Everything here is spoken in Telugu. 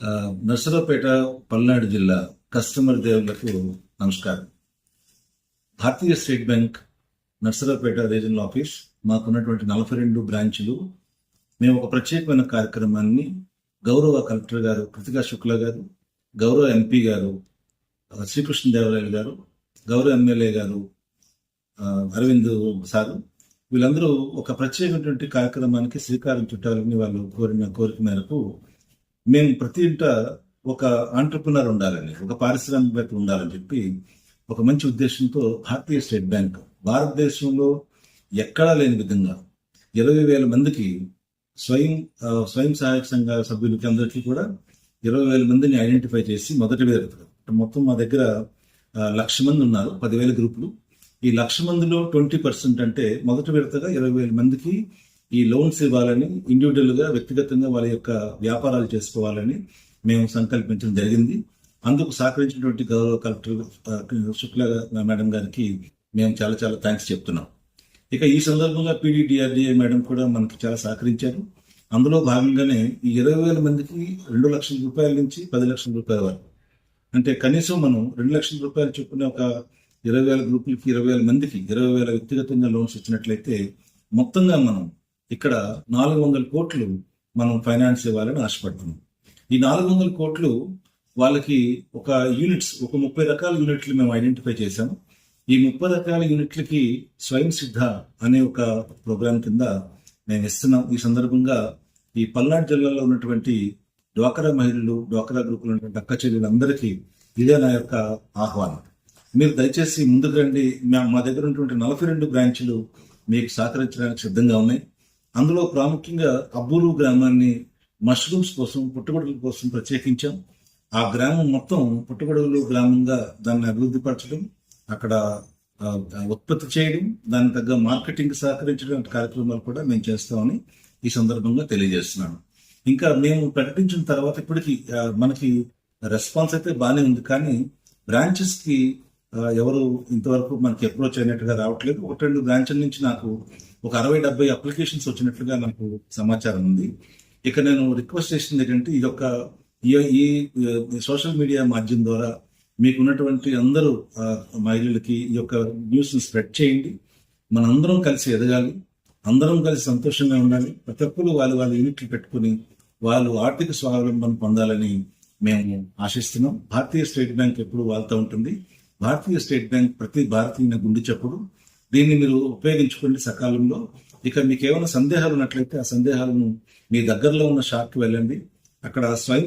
నర్సరావుపేట పల్నాడు జిల్లా కస్టమర్ దేవులకు నమస్కారం. Bharatiya state bank Narasaraopet regional office మాకున్నటువంటి నలభై రెండు బ్రాంచులు. మేము ఒక ప్రత్యేకమైన కార్యక్రమాన్ని గౌరవ కలెక్టర్ గారు కృతికా శుక్లా గారు గౌరవ ఎంపీ గారు ఆ, శ్రీకృష్ణదేవరాయలు గారు గౌరవ ఎమ్మెల్యే గారు అరవింద్ సారు వీళ్ళందరూ ఒక ప్రత్యేకమైనటువంటి కార్యక్రమానికి శ్రీకారం చుట్టాలని వాళ్ళు కోరిన కోరిక మేరకు మేము ప్రతి ఇంట ఒక ఆంటర్ప్రినర్ ఉండాలని ఒక పారిశ్రామికవేత్త ఉండాలని చెప్పి ఒక మంచి ఉద్దేశంతో భారతీయ స్టేట్ బ్యాంక్ భారతదేశంలో ఎక్కడా లేని విధంగా ఇరవై వేల మందికి స్వయం స్వయం సహాయక సంఘ సభ్యులకి అందరికీ కూడా ఇరవై వేల మందిని ఐడెంటిఫై చేసి మొదటి విడత మొత్తం మా దగ్గర లక్ష మంది ఉన్నారు పదివేల గ్రూపులు. ఈ లక్ష మందిలో ట్వంటీ పర్సెంట్ అంటే మొదటి విడతగా ఇరవై వేల మందికి ఈ లోన్స్ ఇవ్వాలని ఇండివిజువల్గా వ్యక్తిగతంగా వాళ్ళ యొక్క వ్యాపారాలు చేసుకోవాలని మేము సంకల్పించడం జరిగింది. అందుకు సహకరించినటువంటి గౌరవ కలెక్టర్ శుక్ల మేడం గారికి మేము చాలా చాలా థ్యాంక్స్ చెప్తున్నాం. ఇక ఈ సందర్భంగా పీడీడీఆర్డీఏ మేడం కూడా మనకు చాలా సహకరించారు. అందులో భాగంగానే ఈ ఇరవై వేల మందికి రెండు లక్షల రూపాయల నుంచి పది లక్షల రూపాయల వరకు. అంటే కనీసం మనం రెండు లక్షల రూపాయలు చొప్పున ఒక ఇరవై వేల గ్రూపులకి ఇరవై వేల మందికి ఇరవై వేల వ్యక్తిగతంగా లోన్స్ ఇచ్చినట్లయితే మొత్తంగా మనం ఇక్కడ నాలుగు వందల కోట్లు మనం ఫైనాన్స్ ఇవ్వాలని ఆశపడుతున్నాం. ఈ నాలుగు వందల కోట్లు వాళ్ళకి ఒక యూనిట్స్ ఒక ముప్పై రకాల యూనిట్లు మేము ఐడెంటిఫై చేశాము ఈ ముప్పై రకాల యూనిట్లకి స్వయం సిద్ధ అనే ఒక ప్రోగ్రాం కింద మేము ఇస్తున్నాం. ఈ సందర్భంగా ఈ పల్నాడు జిల్లాలో ఉన్నటువంటి డ్వాక్రా మహిళలు డ్వాక్రా గ్రూపులు ఉన్నటువంటి అక్క చెల్లెలందరికీ ఇదే నా యొక్క ఆహ్వానం. మీరు దయచేసి ముందుకు రండి. మా- మా దగ్గర ఉన్నటువంటి నలభై రెండు బ్రాంచ్లు మీకు సహకరించడానికి సిద్ధంగా ఉన్నాయి. అందులో ప్రాముఖ్యంగా అబ్బూరు గ్రామాన్ని మష్రూమ్స్ కోసం పుట్టగొడుగుల కోసం ప్రత్యేకించాం. ఆ గ్రామం మొత్తం పుట్టగొడుగులు గ్రామంగా దాన్ని అభివృద్ధి పరచడం అక్కడ ఉత్పత్తి చేయడం దానికి తగ్గ మార్కెటింగ్ సహకరించడం వంటి కార్యక్రమాలు కూడా మేము చేస్తామని ఈ సందర్భంగా తెలియజేస్తున్నాను. ఇంకా మేము ప్రకటించిన తర్వాత ఇప్పటికీ మనకి రెస్పాన్స్ అయితే బాగానే ఉంది. కానీ బ్రాంచెస్కి ఎవరు ఇంతవరకు మనకి అప్రోచ్ అయినట్టుగా రావట్లేదు. ఒకటి రెండు బ్రాంచ్ల నుంచి నాకు ఒక అరవై డెబ్బై అప్లికేషన్స్ వచ్చినట్లుగా నాకు సమాచారం ఉంది. ఇక నేను రిక్వెస్ట్ చేసింది ఏంటంటే ఈ యొక్క ఈ- సోషల్ మీడియా మాధ్యమం ద్వారా మీకు ఉన్నటువంటి అందరూ మహిళలకి ఈ యొక్క న్యూస్ని స్ప్రెడ్ చేయండి. మనందరం కలిసి ఎదగాలి. అందరం కలిసి సంతోషంగా ఉండాలి. ప్రతి ఒక్కరు వాళ్ళు వాళ్ళ యూనిట్లు పెట్టుకుని వాళ్ళు ఆర్థిక స్వావలంబన పొందాలని మేము ఆశిస్తున్నాం. భారతీయ స్టేట్ బ్యాంక్ ఎప్పుడు వాళ్ళతో ఉంటుంది. భారతీయ స్టేట్ బ్యాంక్ ప్రతి భారతీయ గుండె చప్పుడు. దీన్ని మీరు ఉపయోగించుకోండి సకాలంలో. ఇక మీకు ఏమైనా సందేహాలు ఉన్నట్లయితే ఆ సందేహాలను మీ దగ్గరలో ఉన్న షాప్కి వెళ్ళండి. అక్కడ స్వయం